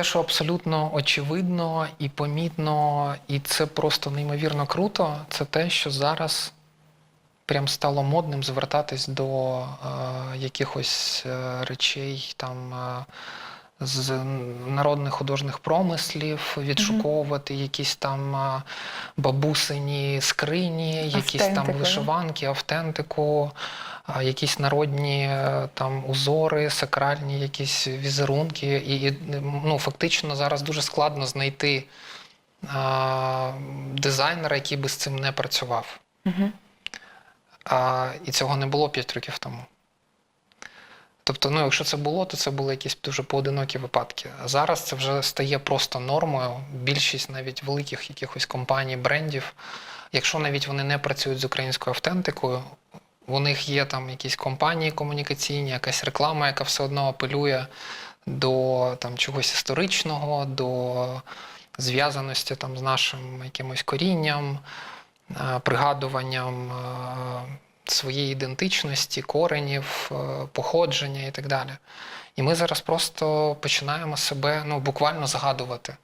те, що абсолютно очевидно і помітно, і це просто неймовірно круто, це те, що зараз прям стало модним звертатись до е, якихось е, речей там. Е, з народних художніх промислів відшуковувати якісь там бабусині скрині, якісь там Автентику, да? вишиванки, автентику, якісь народні е, там узори, сакральні якісь візерунки. І, і ну, фактично зараз дуже складно знайти а, дизайнера, який би з цим не працював. Угу. А, і цього не було 5 років тому. Тобто, ну, якщо це було, то це були якісь дуже поодинокі випадки. А зараз це вже стає просто нормою. Більшість навіть великих якихось компаній, брендів, якщо навіть вони не працюють з українською автентикою, у них є там якісь компанії комунікаційні, якась реклама, яка все одно апелює до там, чогось історичного, до зв'язаності там, з нашим якимось корінням, е, пригадуванням е, своєї ідентичності, коренів, е, походження і так далі. І ми зараз просто починаємо себе ну, буквально згадувати.